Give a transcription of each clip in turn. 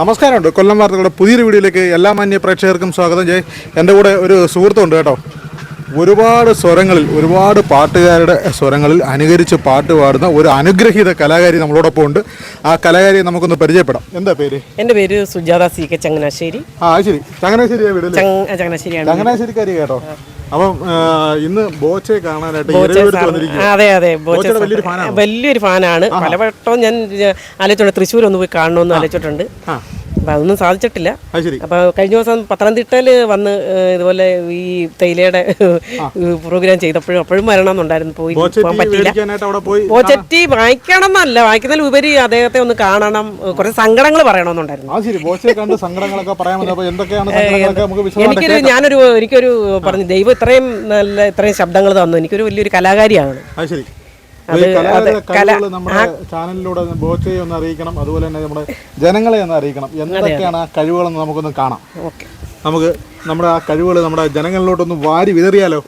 നമസ്കാരമുണ്ട്. കൊല്ലം വാർത്തകളുടെ പുതിയൊരു വീഡിയോയിലേക്ക് എല്ലാ മാന്യ പ്രേക്ഷകർക്കും സ്വാഗതം. ചെയ് എന്റെ കൂടെ ഒരു സുഹൃത്തുണ്ട് കേട്ടോ. ഒരുപാട് സ്വരങ്ങളിൽ ഒരുപാട് പാട്ടുകാരുടെ സ്വരങ്ങളിൽ അനുകരിച്ച് പാട്ട് പാടുന്ന ഒരു അനുഗ്രഹീത കലാകാരി നമ്മളോടൊപ്പം ഉണ്ട്. ആ കലാകാരിയെ നമുക്കൊന്ന് പരിചയപ്പെടാം. എന്താ പേര്? എന്റെ പേര് സുജാത സി കെ ചങ്ങനാശ്ശേരി. ആ ശരി. ചങ്ങനാശ്ശേരി ചങ്ങനാശ്ശേരി ചങ്ങനാശ്ശേരിക്കാരി കേട്ടോ. അപ്പം ഇന്ന് ബോച്ചയെ കാണാനായിട്ട് അതെ അതെ. ബോച്ച വലിയൊരു ഫാനാണോ? പലവട്ടം ഞാൻ ഏ, ആലോചിച്ചിട്ടുണ്ട് തൃശ്ശൂർ ഒന്ന് പോയി കാണണമെന്ന് ആലോചിച്ചിട്ടുണ്ട്. അപ്പം അതൊന്നും സാധിച്ചിട്ടില്ല. അപ്പോൾ കഴിഞ്ഞ ദിവസം പത്തനംതിട്ടയിൽ വന്ന് ഇതുപോലെ ഈ തേയിലയുടെ പ്രോഗ്രാം ചെയ്തപ്പോഴും അപ്പോഴും വരണമെന്നുണ്ടായിരുന്നു. പോയി പോകാൻ പറ്റിയില്ല. പോയി വായിക്കണം എന്നല്ല വായിക്കുന്നതിൽ ഉപരി അദ്ദേഹത്തെ ഒന്ന് കാണണം. കുറച്ച് സങ്കടങ്ങൾ പറയണമെന്നുണ്ടായിരുന്നു. എനിക്കൊരു ഞാനൊരു എനിക്കൊരു പറഞ്ഞു ദൈവം ഇത്രയും നല്ല ഇത്രയും ശബ്ദങ്ങൾ തന്നു. എനിക്കൊരു വലിയൊരു കലാകാരിയാണ്. ചാനലിലൂടെ ബോച്ചയെ ഒന്ന് അറിയിക്കണം അതുപോലെ തന്നെ നമ്മുടെ ജനങ്ങളെ ഒന്ന് അറിയിക്കണം. എന്തൊക്കെയാണ് ആ കഴിവുകളെന്ന് നമുക്കൊന്ന് കാണാം. നമുക്ക് നമ്മുടെ ആ കഴിവുകൾ നമ്മുടെ ജനങ്ങളിലോട്ടൊന്ന് വാരി വിതറിയാലോ?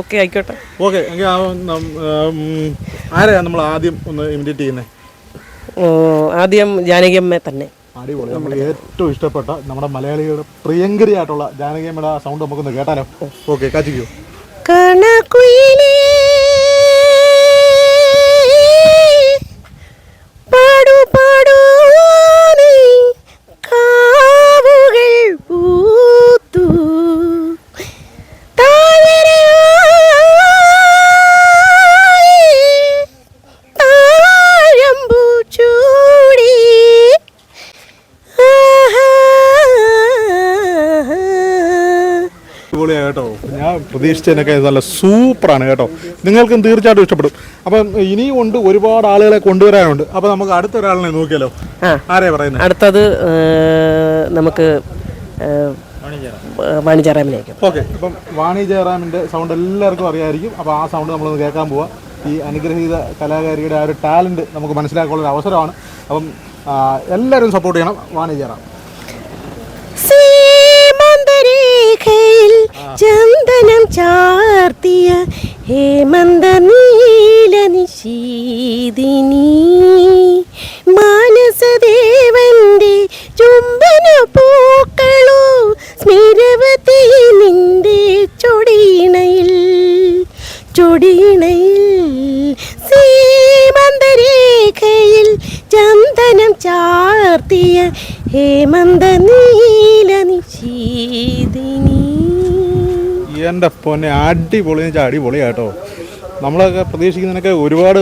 ഓക്കെ ആയിക്കോട്ടെ. ഓക്കെ എങ്കിൽ ആരെയാണ് നമ്മൾ ആദ്യം ഒന്ന് ഇമിറ്റേറ്റ് ചെയ്യുന്നത് ആദ്യം ജാനകിയമ്മ തന്നെ. അടിപൊളി. നമ്മൾ ഏറ്റവും ഇഷ്ടപ്പെട്ട നമ്മുടെ മലയാളികളുടെ പ്രിയങ്കരിയായിട്ടുള്ള ജാനകിയമ്മയുടെ ആ സൗണ്ട് നമുക്കൊന്ന് കേട്ടാലോ? ഓക്കെ കാച്ചിക്കോ. കണക്കുയിലേ അടിപൊളിയാണ് കേട്ടോ ഞാൻ പ്രതീക്ഷിച്ചതിനൊക്കെ നല്ല സൂപ്പറാണ് കേട്ടോ. നിങ്ങൾക്കും തീർച്ചയായിട്ടും ഇഷ്ടപ്പെടും. അപ്പം ഇനിയും ഉണ്ട് ഒരുപാട് ആളുകളെ കൊണ്ടുവരാനുണ്ട്. അപ്പം നമുക്ക് അടുത്ത ഒരാളിനെ നോക്കിയാലോ. ആരെയാ പറയുന്നത് അടുത്തത് നമുക്ക് വാണിജ്യറാമിലേക്ക് ഓക്കെ. അപ്പം വാണി ജയറാമിന്റെ സൗണ്ട് എല്ലാവർക്കും അറിയായിരിക്കും. അപ്പോൾ ആ സൗണ്ട് നമ്മളൊന്ന് കേൾക്കാൻ പോവാം. ഈ അനുഗ്രഹീത കലാകാരിയുടെ ആ ഒരു ടാലന്റ് നമുക്ക് മനസ്സിലാക്കാനുള്ള ഒരു അവസരമാണ്. അപ്പം എല്ലാവരും സപ്പോർട്ട് ചെയ്യണം വാണി ജയറാം ചന്ദനം ചാർത്തിയ ഹേമന്ത നീല നിശീതിനി. മാനസദേവന്റെ ചുംബന പൂക്കളോ സ്മിരവതി നിന്റെ ചൊടിയിണയിൽ. ചൊടിയിണയിൽ സീമന്തരേഖയിൽ ചന്ദനം ചാർത്തിയ ഹേമന്ത നീല എന്റെ പൊന്നെ അടിപൊളി എന്ന് വെച്ചാൽ അടിപൊളി കേട്ടോ നമ്മളൊക്കെ പ്രതീക്ഷിക്കുന്നതിനൊക്കെ ഒരുപാട്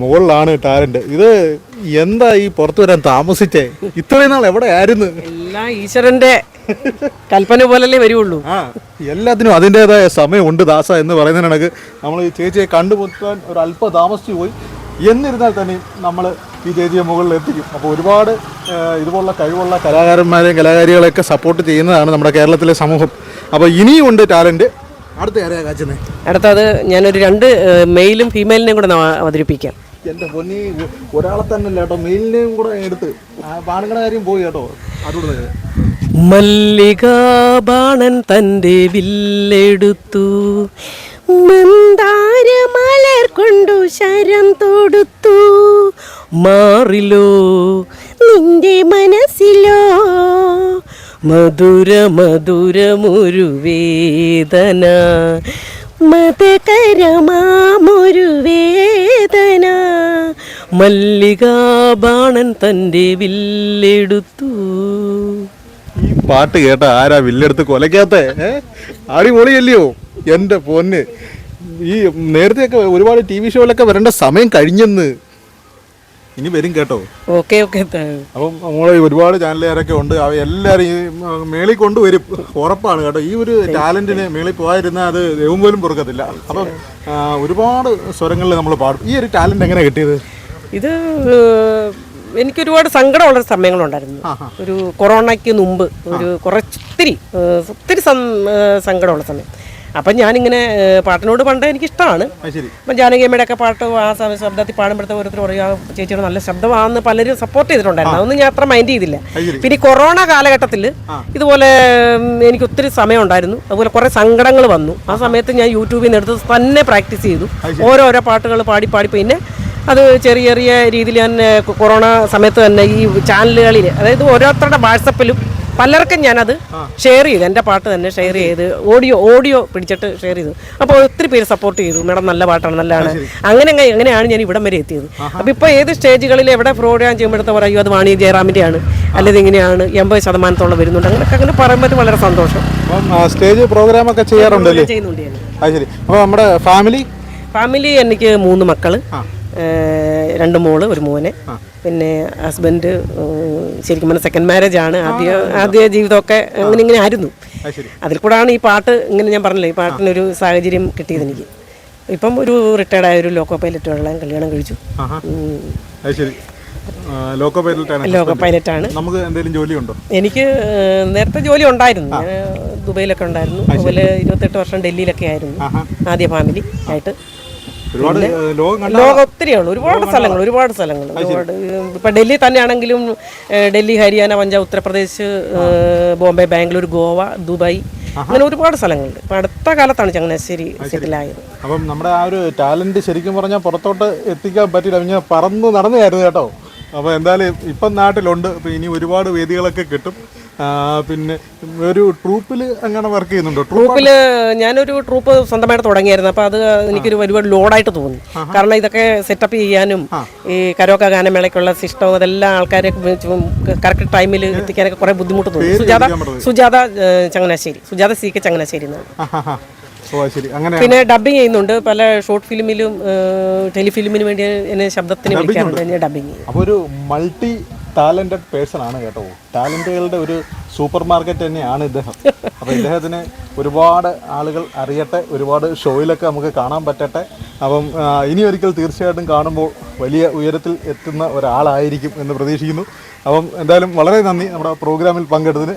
മുകളിലാണ് ടാലന്റ്. ഇത് എന്താ ഈ പുറത്തു വരാൻ താമസിച്ചേ? ഇത്രയും നാൾ എവിടെ ആയിരുന്നു? എല്ലാം ഈശ്വരന്റെ കൽപ്പന പോലല്ലേ വരുള്ളൂ ആ എല്ലാത്തിനും അതിന്റെതായ സമയമുണ്ട് ദാസ എന്ന് പറയുന്ന കണക്ക്. നമ്മൾ ഈ ചേച്ചിയെ കണ്ടുമുട്ടാൻ ഒരു അല്പം താമസിച്ചു പോയി. എന്നിരുന്നാൽ തന്നെ നമ്മൾ ഈ ചേച്ചിയെ മുകളിൽ എത്തിക്കും. അപ്പോൾ ഒരുപാട് ഇതുപോലുള്ള കഴിവുള്ള കലാകാരന്മാരെയും കലാകാരികളെയൊക്കെ സപ്പോർട്ട് ചെയ്യുന്നതാണ് നമ്മുടെ കേരളത്തിലെ സമൂഹം. അപ്പോൾ ഇനിയും ഉണ്ട് ടാലന്റ് അടുത്ത ആരെയാ കാച്ചുന്നത് അടുത്തത് ഞാനൊരു രണ്ട് മെയിലും ഫീമെയിലിനെയും കൂടെ അവതരിപ്പിക്കാം. എന്റെ പൊന്നി ഒരാളെ തന്നെ അല്ല കേട്ടോ മെയിലിനെയും കൂടെ എടുത്ത്. ആ പാണങ്ങളുടെ കാര്യം പോയി കേട്ടോ അതുകൊണ്ട് മല്ലികാബാണൻ തന്റെ വില്ലെടുത്തു. മന്ദാരമലർ കൊണ്ടു ശരം തൊടുത്തു. മാറിലോ നിന്റെ മനസ്സിലോ മധുര മധുരമൊരു വേദന മതകരമാമൊരു വേദന മല്ലികാബാണൻ തന്റെ വില്ലെടുത്തു. ഈ പാട്ട് കേട്ട ആരാ വില്ലെടുത്ത് കൊലക്കാത്ത അടിപൊളിയല്ലയോ? എന്റെ പൊന്ന്. ഈ നേരത്തെയൊക്കെ ഒരുപാട് ടി വി ഷോയിലൊക്കെ വരേണ്ട സമയം കഴിഞ്ഞെന്ന്. ഇനി വരും കേട്ടോ. ഓക്കെ ഓക്കെ അപ്പം നമ്മളെ ഒരുപാട് ചാനലുകാരൊക്കെ ഉണ്ട്. അവ എല്ലാവരും ഈ മേളിൽ കൊണ്ടുവരും. ഉറപ്പാണ് കേട്ടോ. ഈ ഒരു ടാലന്റിന് മേളിൽ പോകാതിരുന്നാൽ അത് ദൈവം പോലും പൊറുക്കത്തില്ല. അപ്പം ഒരുപാട് സ്വരങ്ങളിൽ നമ്മൾ പാടും. ഈ ഒരു ടാലന്റ് എങ്ങനെ കിട്ടിയത്? ഇത് എനിക്ക് ഒരുപാട് സങ്കടമുള്ള സമയങ്ങളുണ്ടായിരുന്നു. ഒരു കൊറോണയ്ക്ക് മുമ്പ് ഒരു കുറച്ചൊത്തിരി ഒത്തിരി സങ്കടമുള്ള സമയം അപ്പം ഞാനിങ്ങനെ പാട്ടിനോട് പണ്ട് എനിക്കിഷ്ടമാണ് അപ്പം ജാനകിയമ്മയുടെ ഒക്കെ പാട്ട് ആ ശബ്ദത്തിൽ പാടുമ്പോഴത്തെ ഓരോരുത്തർ പറയുക ചേച്ചിയുടെ നല്ല ശബ്ദമാണെന്ന് പലരും സപ്പോർട്ട് ചെയ്തിട്ടുണ്ടായിരുന്നു. അതൊന്നും ഞാൻ അത്ര മൈൻഡ് ചെയ്തില്ല. പിന്നെ കൊറോണ കാലഘട്ടത്തിൽ ഇതുപോലെ എനിക്ക് ഒത്തിരി സമയം ഉണ്ടായിരുന്നു അതുപോലെ കുറേ സങ്കടങ്ങൾ വന്നു. ആ സമയത്ത് ഞാൻ യൂട്യൂബിൽ നിന്ന് എടുത്ത് തന്നെ പ്രാക്ടീസ് ചെയ്തു. ഓരോരോ പാട്ടുകൾ പാടി പാടി. പിന്നെ അത് ചെറിയ ചെറിയ രീതിയിൽ ഞാൻ കൊറോണ സമയത്ത് തന്നെ ഈ ചാനലുകളിൽ അതായത് ഓരോരുത്തരുടെ വാട്സപ്പിലും പലർക്കും ഞാനത് ഷെയർ ചെയ്തു. എന്റെ പാട്ട് തന്നെ ഷെയർ ചെയ്ത് ഓഡിയോ ഓഡിയോ പിടിച്ചിട്ട് ഷെയർ ചെയ്തു. അപ്പോൾ ഒത്തിരി പേര് സപ്പോർട്ട് ചെയ്തു. മേഡം നല്ല പാട്ടാണ് നല്ലതാണ്. അങ്ങനെ എങ്ങനെയാണ് അങ്ങനെയാണ് ഞാൻ ഇവിടം വരെ എത്തിയത്. അപ്പോൾ ഇപ്പോൾ ഏത് സ്റ്റേജുകളിൽ എവിടെ പ്രോഗ്രാം ചെയ്യുമ്പോഴത്തെ പറയൂ അത് വാണി ജയറാമിന്റെയാണ്. അല്ലെങ്കിൽ ഇങ്ങനെയാണ് എൺപത് ശതമാനത്തോളം വരുന്നുണ്ട്. അങ്ങനെയൊക്കെ അങ്ങനെ പറയുമ്പോൾ വളരെ സന്തോഷം. സ്റ്റേജ് പ്രോഗ്രാം ഒക്കെ ചെയ്യാറുണ്ട് ചെയ്യുന്നുണ്ട് ശരി. അപ്പോൾ നമ്മുടെ ഫാമിലി ഫാമിലി എനിക്ക് മൂന്ന് മക്കൾ രണ്ട് മോൾ ഒരു മോനെ. പിന്നെ ഹസ്ബൻഡ് ശരിക്കും പറഞ്ഞാൽ സെക്കൻഡ് മാരേജ് ആണ്. ആദ്യ ആദ്യ ജീവിതമൊക്കെ അങ്ങനെ ഇങ്ങനെ ആയിരുന്നു. അതിൽ കൂടെ അതിൽ കൂടാണ് ഈ പാട്ട് ഇങ്ങനെ ഞാൻ പറഞ്ഞില്ലേ ഈ പാട്ടിനൊരു സാഹചര്യം കിട്ടിയത് എനിക്ക്. ഇപ്പം ഒരു റിട്ടയർഡ് ആയ ഒരു ലോക്കോ പൈലറ്റുള്ള കല്യാണം കഴിച്ചു. ലോക്കോ പൈലറ്റാണ് ലോക്കോ പൈലറ്റാണ് നമുക്ക് എന്തെങ്കിലും ജോലിയുണ്ടോ? എനിക്ക് നേരത്തെ ജോലി ഉണ്ടായിരുന്നു. ദുബൈയിലൊക്കെ ഉണ്ടായിരുന്നു. അതുപോലെ ഇരുപത്തെട്ട് വർഷം ഡൽഹിയിലൊക്കെ ആയിരുന്നു. ആദ്യ ഫാമിലി ആയിട്ട്. ഒരുപാട് ലോകം കണ്ട ലോകം ഒത്തിരി ഉള്ളൂ ഒരുപാട് സ്ഥലങ്ങൾ ഒരുപാട് സ്ഥലങ്ങൾ. ഒരുപാട് ഇപ്പം ഡൽഹി തന്നെയാണെങ്കിലും ഡൽഹി ഹരിയാന പഞ്ചാബ് ഉത്തർപ്രദേശ് ബോംബെ ബാംഗ്ലൂർ ഗോവ ദുബായ് അങ്ങനെ ഒരുപാട് സ്ഥലങ്ങളുണ്ട്. ഇപ്പം അടുത്ത കാലത്താണ് ചങ്ങനാശ്ശേരി സെറ്റിലായത് അപ്പം നമ്മുടെ ആ ഒരു ടാലന്റ് ശരിക്കും പറഞ്ഞാൽ പുറത്തോട്ട് എത്തിക്കാൻ പറ്റില്ല ഞാൻ പറന്ന് നടന്നായിരുന്നു കേട്ടോ. അപ്പോൾ എന്തായാലും ഇപ്പം നാട്ടിലുണ്ട്. ഇനി ഒരുപാട് വേദികളൊക്കെ കിട്ടും. പിന്നെ ഒരു ട്രൂപ്പിൽ അങ്ങനെ വർക്ക് ചെയ്യുന്നുണ്ടോ? ട്രൂപ്പ് ട്രൂപ്പിൽ ഞാനൊരു ട്രൂപ്പ് സ്വന്തമായിട്ട് തുടങ്ങിയായിരുന്നു. അപ്പോൾ അത് എനിക്കൊരു ഒരുപാട് ലോഡായിട്ട് തോന്നി. കാരണം ഇതൊക്കെ സെറ്റപ്പ് ചെയ്യാനും ഈ കരോക്ക ഗാനമേളയ്ക്കുള്ള സിസ്റ്റം അതെല്ലാം ആൾക്കാരെ കറക്റ്റ് ടൈമിൽ എത്തിക്കാനൊക്കെ കുറേ ബുദ്ധിമുട്ട് തോന്നി. സുജാത സുജാത ചങ്ങനാശ്ശേരി. സുജാത സി കെ ചങ്ങനാശ്ശേരി എന്നാണ്. പിന്നെ ഡബിങ് ചെയ്യുന്നുണ്ട്. പല ഷോർട്ട് ഫിലിമിലും ടെലിഫിലിമിന് വേണ്ടി എന്നെ ശബ്ദത്തിന് വിളിക്കാറുണ്ട്. ഡബിങ് ചെയ്യും. ഒരു മൾട്ടി ടാലന്റഡ് പേഴ്സൺ ആണ് കേട്ടോ. ടാലന്റുകളുടെ ഒരു സൂപ്പർ മാർക്കറ്റ് തന്നെയാണ് ഇദ്ദേഹം. അപ്പോൾ ഇദ്ദേഹത്തിന് ഒരുപാട് ആളുകൾ അറിയട്ടെ ഒരുപാട് ഷോയിലൊക്കെ നമുക്ക് കാണാൻ പറ്റട്ടെ. അപ്പം ഇനി ഒരിക്കൽ തീർച്ചയായിട്ടും കാണുമ്പോൾ വലിയ ഉയരത്തിൽ എത്തുന്ന ഒരാളായിരിക്കും എന്ന് പ്രതീക്ഷിക്കുന്നു. അപ്പം എന്തായാലും വളരെ നന്ദി നമ്മുടെ പ്രോഗ്രാമിൽ പങ്കെടുത്തതിന്.